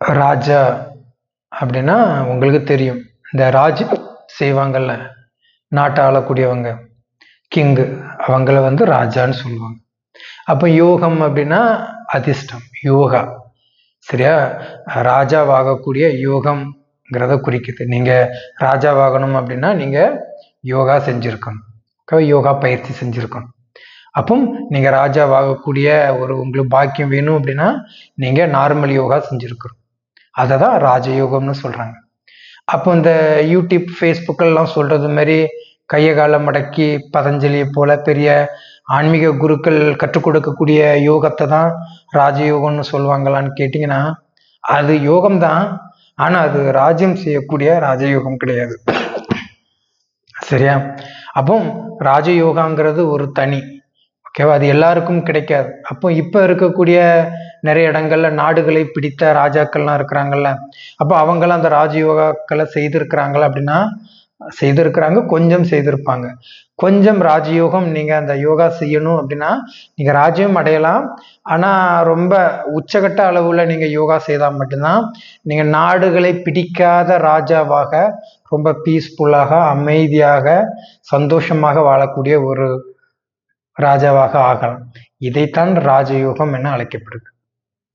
ராஜா அப்படின்னா உங்களுக்கு தெரியும். இந்த ராஜ் செய்வாங்கல்ல நாட்டை ஆளக்கூடியவங்க. கிங்கு அவங்கள வந்து ராஜான்னு சொல்லுவாங்க. அப்போ யோகம் அப்படின்னா அதிர்ஷ்டம் யோகா. சரியா? ராஜாவாகக்கூடிய யோகம்ங்கிறத குறிக்குது. நீங்கள் ராஜாவாகணும் அப்படின்னா நீங்கள் யோகா செஞ்சுருக்கணும். யோகா பயிற்சி செஞ்சுருக்கணும். அப்போ நீங்கள் ராஜாவாகக்கூடிய ஒரு உங்களுக்கு பாக்கியம் வேணும் அப்படின்னா நீங்கள் நார்மல் யோகா செஞ்சுருக்கணும். அதை தான் ராஜயோகம்னு சொல்கிறாங்க அப்போ இந்த யூடியூப் ஃபேஸ்புக்கெல்லாம் சொல்கிறது மாதிரி கையை காலை மடக்கி பதஞ்சலியை போல பெரிய ஆன்மீக குருக்கள் கற்றுக் கொடுக்கக்கூடிய யோகத்தை தான் ராஜயோகம்னு சொல்லுவாங்களான்னு கேட்டிங்கன்னா அது யோகம் தான் ஆனால் அது ராஜ்யம் செய்யக்கூடிய ராஜயோகம் கிடையாது. சரியா? அப்போ ராஜயோகாங்கிறது ஒரு தனி. ஓகேவா? அது எல்லாருக்கும் கிடைக்காது. அப்போ இப்போ இருக்கக்கூடிய நிறைய இடங்கள்ல நாடுகளை பிடித்த ராஜாக்கள்லாம் இருக்கிறாங்கல்ல. அப்போ அவங்களாம் அந்த ராஜயோகாக்களை செய்திருக்கிறாங்களா அப்படின்னா செய்திருக்கிறாங்க கொஞ்சம் செய்திருப்பாங்க. கொஞ்சம் ராஜயோகம் நீங்கள் அந்த யோகா செய்யணும் அப்படின்னா நீங்கள் ராஜ்யம் அடையலாம். ஆனால் ரொம்ப உச்சகட்ட அளவில் நீங்கள் யோகா செய்தால் மட்டும்தான் நீங்கள் நாடுகளை பிடிக்காத ராஜாவாக ரொம்ப பீஸ்ஃபுல்லாக அமைதியாக சந்தோஷமாக வாழக்கூடிய ஒரு ராஜாவாக ஆகலாம். இதைத்தான் ராஜயோகம் என அழைக்கப்படுது.